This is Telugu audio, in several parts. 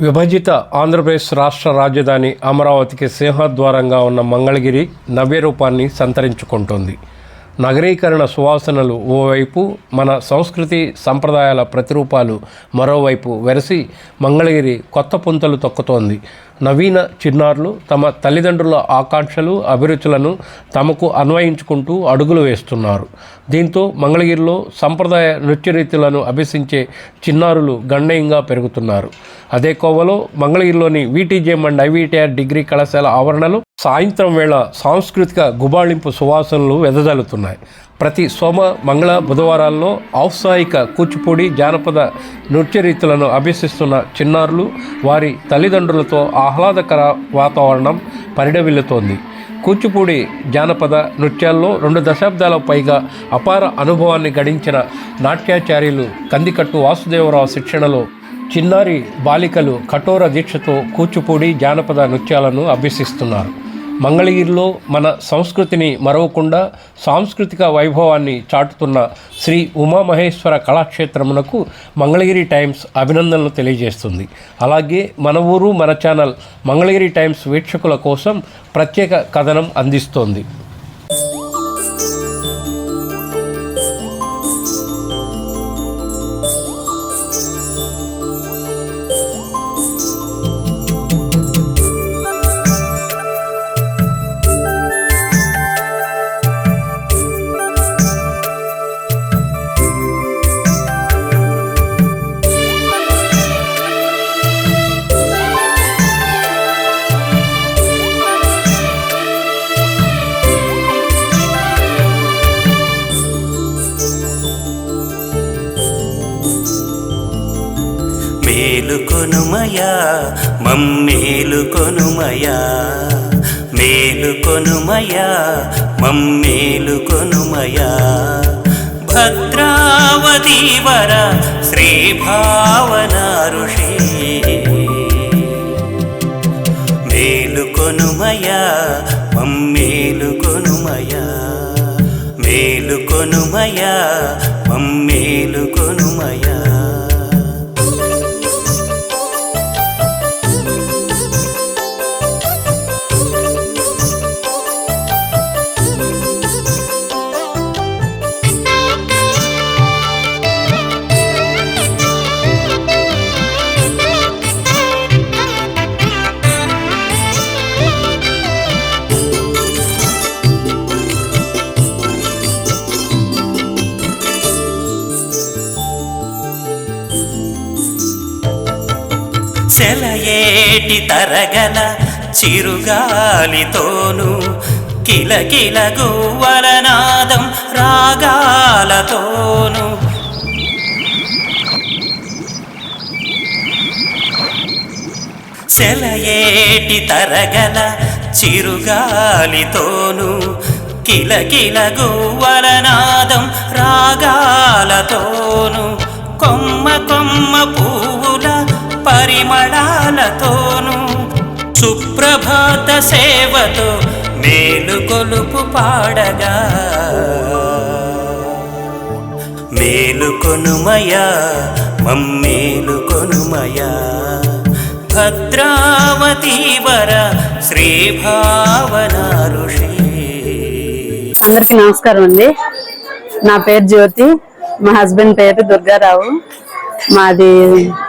విభజిత ఆంధ్రప్రదేశ్ రాష్ట్ర రాజధాని అమరావతికి సింహద్వారంగా ఉన్న మంగళగిరి నవ్య రూపాన్ని నగరీకరణ సువాసనలు ఓవైపు మన సంస్కృతి సంప్రదాయాల ప్రతిరూపాలు మరోవైపు వెరసి మంగళగిరి కొత్త పుంతలు తొక్కుతోంది. నవీన చిన్నారులు తమ తల్లిదండ్రుల ఆకాంక్షలు అభిరుచులను తమకు అన్వయించుకుంటూ అడుగులు వేస్తున్నారు. దీంతో మంగళగిరిలో సంప్రదాయ నృత్య రీతులను అభ్యసించే చిన్నారులు గణనీయంగా పెరుగుతున్నారు. అదే కోవలో మంగళగిరిలోని వీటీజేఎం అండ్ ఐవీటీఆర్ డిగ్రీ కళాశాల ఆవరణలో సాయంత్రం వేళ సాంస్కృతిక గుబాళింపు సువాసనలు వెదజల్లుతున్నాయి. ప్రతి సోమ మంగళ బుధవారాల్లో ఔత్సాహిక కూచిపూడి జానపద నృత్య రీతులను అభ్యసిస్తున్న చిన్నారులు వారి తల్లిదండ్రులతో ఆహ్లాదకర వాతావరణం పరిడవిల్లుతోంది కూచిపూడి జానపద నృత్యాల్లో రెండు దశాబ్దాల పైగా అపార అనుభవాన్ని గడించిన నాట్యాచార్యులు కందికట్టు వాసుదేవరావు శిక్షణలో చిన్నారి బాలికలు కఠోర దీక్షతో కూచిపూడి జానపద నృత్యాలను అభ్యసిస్తున్నారు. మంగళగిరిలో మన సంస్కృతిని మరవకుండా సాంస్కృతిక వైభవాన్ని చాటుతున్న శ్రీ ఉమామహేశ్వర కళాక్షేత్రమునకు మంగళగిరి టైమ్స్ అభినందనలు తెలియజేస్తుంది. అలాగే మన ఊరు మన ఛానల్ మంగళగిరి టైమ్స్ వీక్షకుల కోసం ప్రత్యేక కథనం అందిస్తోంది. మేలుకొనుమయా మమ్మేలుకొనుమయా మేలుకొనుమయా మమ్మేలుకొనుమయా. భద్రావతీవర శ్రీభావన ఋషి మేలుకొనుమయా మమ్మేలుకొనుమయా మేలుకొనుమయా మమ్మేలుకొనుమయా సెలయేటి తరగల చిరుగాలితోను కిలకిల గువ్వలనాదం రాగాలతోను. సెలయేటి తరగల చిరుగాలితోను కిలకిల గువ్వలనాదం రాగాలతోను. కొమ్మ కొమ్మ పూ పరిమళాలతోను సుప్రభాత సేవతో మేలు కొలుపు పాడగా. మేలుకొనుమయా మమ్మేలుకొనుమయా భద్రావతీవర శ్రీభావన ఋషి అందరికీ నమస్కారం అండి. నా పేరు జ్యోతి మా హస్బెండ్ పేరు దుర్గారావు. మాది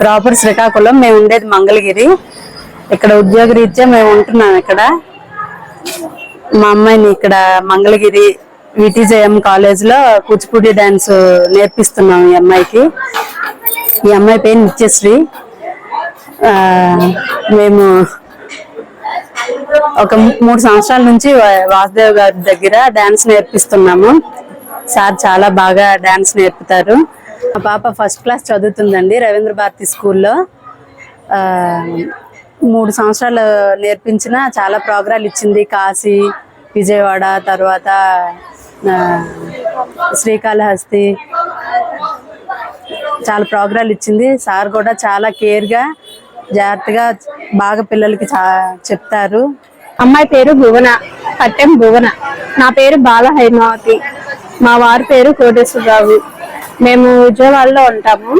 ప్రాపర్ శ్రీకాకుళం. మేము ఉండేది మంగళగిరి. ఇక్కడ ఉద్యోగ రీత్యా మేము ఉంటున్నాం ఇక్కడ. మా అమ్మాయిని ఇక్కడ మంగళగిరి విటిజేఎం కాలేజ్లో కూచిపూడి డాన్స్ నేర్పిస్తున్నాం ఈ అమ్మాయికి. ఈ అమ్మాయి పేరు నిత్యశ్రీ. మేము ఒక మూడు సంవత్సరాల నుంచి వాసుదేవ్ గారి దగ్గర డాన్స్ నేర్పిస్తున్నాము. సార్ చాలా బాగా డాన్స్ నేర్పుతారు. మా పాప ఫస్ట్ క్లాస్ చదువుతుందండి రవీంద్ర భారతి స్కూల్లో మూడు సంవత్సరాలు నేర్పించిన చాలా ప్రోగ్రాలు ఇచ్చింది కాశీ విజయవాడ తర్వాత శ్రీకాళహస్తి. చాలా ప్రోగ్రాలు ఇచ్చింది. సార్ కూడా చాలా కేర్గా జాగ్రత్తగా బాగా పిల్లలకి చా- చెప్తారు. అమ్మాయి పేరు భువన పట్టెం భువన. నా పేరు బాల హైమావతి మా వారి పేరు కోటేశ్వరరావు. మేము విజయవాడలో ఉంటాము.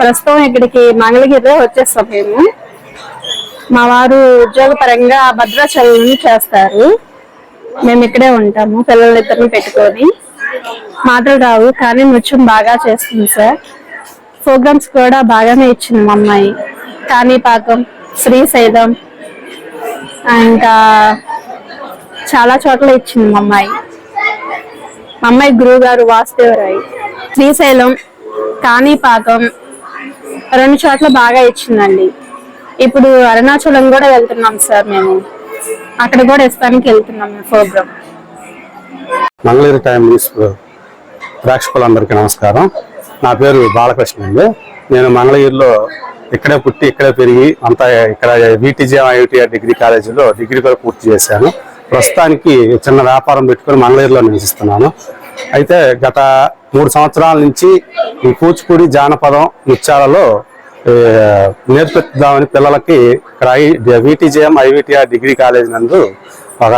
ప్రస్తుతం ఇక్కడికి మంగళగిరిలో వచ్చేస్తాం మేము. మా వారు ఉద్యోగపరంగా భద్రాచలం చేస్తారు. మేము ఇక్కడే ఉంటాము పిల్లలిద్దరిని పెట్టుకొని. మాటలు రావు కానీ నృత్యం బాగా చేస్తుంది సార్. ప్రోగ్రామ్స్ కూడా బాగానే ఇచ్చింది మా అమ్మాయి. కాణిపాకం శ్రీశైలం ఇంకా చాలా చోట్ల ఇచ్చింది మా అమ్మాయి. మా అమ్మాయి గురువు గారు వాసుదేవరాయి. శ్రీశైలం కాణిపాకం రెండు చోట్ల బాగా ఇచ్చిందండి. ఇప్పుడు అరుణాచలం కూడా వెళ్తున్నాం సార్ మేము. అక్కడ కూడా ఇస్తానికి వెళ్తున్నాం మేము ప్రోగ్రామ్. మంగళగిరి టైం న్యూస్ ప్రేక్షకులందరికీ నమస్కారం. నా పేరు బాలకృష్ణ అండి. నేను మంగళగిరిలో ఇక్కడే పుట్టి ఇక్కడే పెరిగి అంతా ఇక్కడ బీటీజీ ఐటీఆర్ డిగ్రీ కాలేజీలో డిగ్రీ కూడా పూర్తి చేశాను. ప్రస్తుతానికి చిన్న వ్యాపారం పెట్టుకొని మంగళగిరిలో నివసిస్తున్నాను. అయితే గత మూడు సంవత్సరాల నుంచి ఈ కూచిపూడి జానపదం నృత్యాలలో నేర్పిద్దామని పిల్లలకి ఇక్కడ విటిజేఎం ఐవిటిఆర్ డిగ్రీ కాలేజ్ నందు ఒక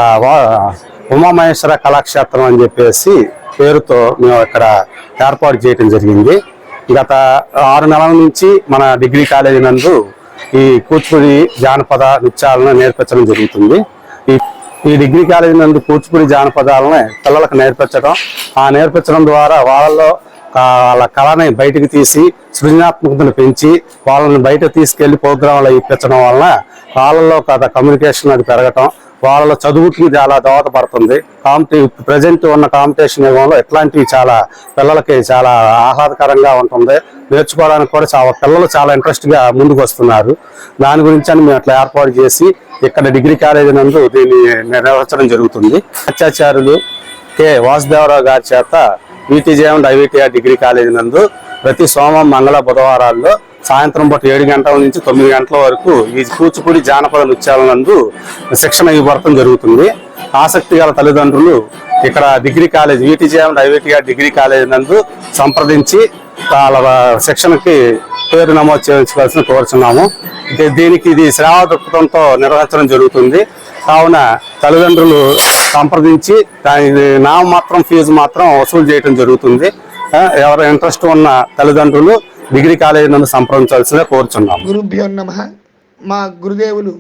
ఉమామహేశ్వర కళాక్షేత్రం అని చెప్పేసి పేరుతో మేము ఇక్కడ ఏర్పాటు చేయడం జరిగింది. గత ఆరు నెలల నుంచి మన డిగ్రీ కాలేజీ నందు ఈ కూచిపూడి జానపద నృత్యాలను నేర్పించడం జరుగుతుంది. ఈ ఈ డిగ్రీ కాలేజీ నందు కూచిపూడి జానపదాలను పిల్లలకు నేర్పించడం ఆ నేర్పించడం ద్వారా వాళ్ళలో వాళ్ళ కళని బయటకు తీసి సృజనాత్మకతను పెంచి వాళ్ళని బయట తీసుకెళ్ళి ప్రోగ్రాంలు ఇప్పించడం వలన వాళ్ళలో కథ కమ్యూనికేషన్ అది పెరగటం వాళ్ళ చదువుకి చాలా దోహదపడుతుంది. కాంపిటీ ప్రజెంట్ ఉన్న కాంపిటీషన్ యుగంలో ఇట్లాంటివి చాలా పిల్లలకి చాలా ఆహ్లాదకరంగా ఉంటుంది. నేర్చుకోవడానికి కూడా చాలా పిల్లలు చాలా ఇంట్రెస్ట్గా ముందుకు వస్తున్నారు దాని గురించి అని మేము అట్లా ఏర్పాటు చేసి ఇక్కడ డిగ్రీ కాలేజీ నందు దీన్ని నిర్వహించడం జరుగుతుంది. అత్యాచారులు కె. వాసుదేవరావు గారి చేత విటీజేఎం ఐవిటిఆర్ డిగ్రీ కాలేజీ నందు ప్రతి సోమం మంగళ బుధవారాల్లో సాయంత్రం పూట ఏడు గంటల నుంచి తొమ్మిది గంటల వరకు ఈ కూచిపూడి జానపద నృత్యాల నందు శిక్షణ ఇవ్వడం జరుగుతుంది. ఆసక్తి గల తల్లిదండ్రులు ఇక్కడ degree college VTJM IVTR degree college నందు సంప్రదించి వాళ్ళ శిక్షణకి పేరు నమోదు చేయించుకోవాల్సిన కోరుచున్నాము. దీనికి ఇది శ్రావ దృక్పథంతో నిర్వహించడం జరుగుతుంది. కావున తల్లిదండ్రులు సంప్రదించి దాని నామమాత్రం ఫీజు మాత్రం వసూలు చేయడం జరుగుతుంది. ఎవరు ఇంట్రెస్ట్ ఉన్న తల్లిదండ్రులు డిగ్రీ కాలేజీ నుండి సంప్రదించాల్సిందే గురుభ్యో నమ. మా గురుదేవులు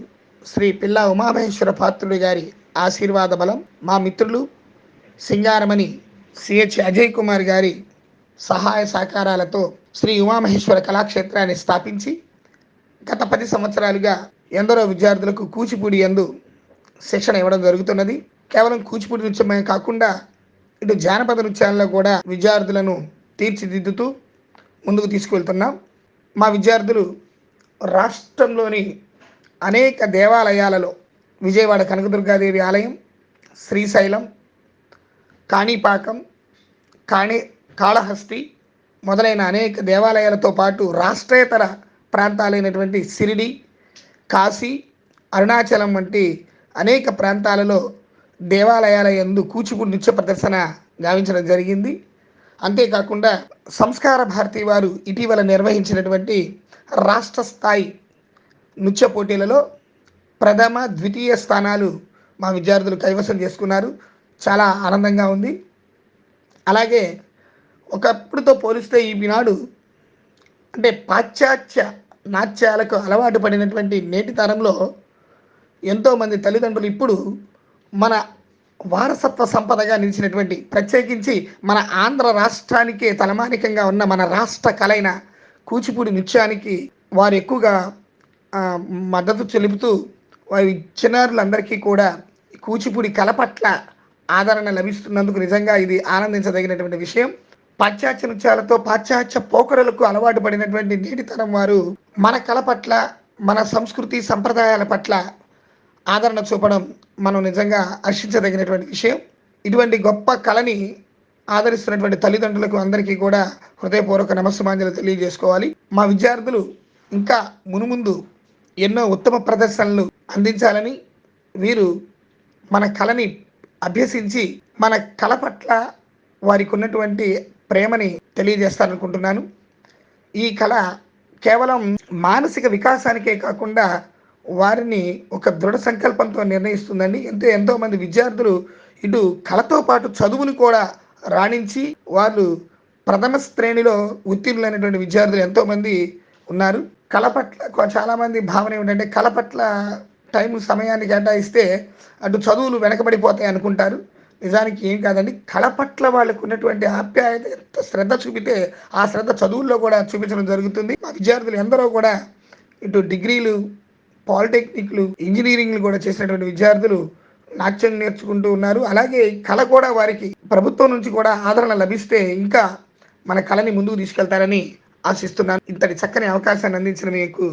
శ్రీ పిల్ల ఉమామహేశ్వర పాత్రుడు గారి ఆశీర్వాద బలం మా మిత్రులు సింగారమణి సిహెచ్ అజయ్ కుమార్ గారి సహాయ సహకారాలతో శ్రీ ఉమామహేశ్వర కళాక్షేత్రాన్ని స్థాపించి గత పది సంవత్సరాలుగా ఎందరో విద్యార్థులకు కూచిపూడి ఎందు శిక్షణ ఇవ్వడం జరుగుతున్నది. కేవలం కూచిపూడి నృత్యమే కాకుండా ఇటు జానపద నృత్యాల్లో కూడా విద్యార్థులను తీర్చిదిద్దుతూ ముందుకు తీసుకువెళ్తున్నాం. మా విద్యార్థులు రాష్ట్రంలోని అనేక దేవాలయాలలో విజయవాడ కనకదుర్గాదేవి ఆలయం శ్రీశైలం కాణిపాకం కాణి కాళహస్తి మొదలైన అనేక దేవాలయాలతో పాటు రాష్ట్రేతర ప్రాంతాలైనటువంటి సిరిడి కాశీ అరుణాచలం వంటి అనేక ప్రాంతాలలో దేవాలయాల యందు కూచిపూడి నృత్య ప్రదర్శన గావించడం జరిగింది. అంతేకాకుండా సంస్కార భారతి వారు ఇటీవల నిర్వహించినటువంటి రాష్ట్ర స్థాయి నృత్య పోటీలలో ప్రథమ ద్వితీయ స్థానాలు మా విద్యార్థులు కైవసం చేసుకున్నారు. చాలా ఆనందంగా ఉంది. అలాగే ఒకప్పుడుతో పోలిస్తే ఈనాడు అంటే పాశ్చాత్య నాట్యాలకు అలవాటు పడినటువంటి నేటి తరంలో ఎంతోమంది తల్లిదండ్రులు ఇప్పుడు మన వారసత్వ సంపదగా నిలిచినటువంటి ప్రత్యేకించి మన ఆంధ్ర రాష్ట్రానికే తలమానికంగా ఉన్న మన రాష్ట్ర కలైన కూచిపూడి నృత్యానికి వారు ఎక్కువగా మద్దతు చెలుపుతూ వారి చిన్నారులందరికీ కూడా కూచిపూడి కళ పట్ల ఆదరణ లభిస్తున్నందుకు నిజంగా ఇది ఆనందించదగినటువంటి విషయం. పాశ్చాత్య నృత్యాలతో పాశ్చాత్య పోకరులకు అలవాటు పడినటువంటి నేటితరం వారు మన కళ పట్ల మన సంస్కృతి సంప్రదాయాల పట్ల ఆదరణ చూపడం మనం నిజంగా హర్షించదగినటువంటి విషయం. ఇటువంటి గొప్ప కళని ఆదరిస్తున్నటువంటి తల్లిదండ్రులకు అందరికీ కూడా హృదయపూర్వక నమస్సుమాంజలు తెలియజేసుకోవాలి. మా విద్యార్థులు ఇంకా మునుముందు ఎన్నో ఉత్తమ ప్రదర్శనలు అందించాలని వీరు మన కళని అభ్యసించి మన కళ పట్ల వారికి ఉన్నటువంటి ప్రేమని తెలియజేస్తారనుకుంటున్నాను. ఈ కళ కేవలం మానసిక వికాసానికే కాకుండా వారిని ఒక దృఢ సంకల్పంతో నిర్ణయిస్తుందండి. ఎంతో ఎంతో మంది విద్యార్థులు ఇటు కళతో పాటు చదువును కూడా రాణించి వాళ్ళు ప్రథమ శ్రేణిలో ఉత్తీర్ణులైనటువంటి విద్యార్థులు ఎంతోమంది ఉన్నారు. కళ పట్ల చాలామంది భావన ఏమిటంటే కళ పట్ల టైం సమయాన్ని కేటాయిస్తే అటు చదువులు వెనకబడిపోతాయి అనుకుంటారు. నిజానికి ఏం కాదండి కళ పట్ల వాళ్ళకు ఉన్నటువంటి ఆప్యాయత ఎంత శ్రద్ధ చూపితే ఆ శ్రద్ధ చదువుల్లో కూడా చూపించడం జరుగుతుంది. మా విద్యార్థులు ఎందరో కూడా ఇటు డిగ్రీలు పాలిటెక్నిక్లు ఇంజనీరింగ్లు కూడా చేసినటువంటి విద్యార్థులు నాట్యం నేర్చుకుంటూ ఉన్నారు. అలాగే కళ కూడా వారికి ప్రభుత్వం నుంచి కూడా ఆదరణ లభిస్తే ఇంకా మన కళని ముందుకు తీసుకెళ్తారని ఆశిస్తున్నాను. ఇంతటి చక్కని అవకాశాన్ని అందించిన మీకు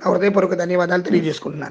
నా హృదయపూర్వక ధన్యవాదాలు తెలియజేసుకుంటున్నాను.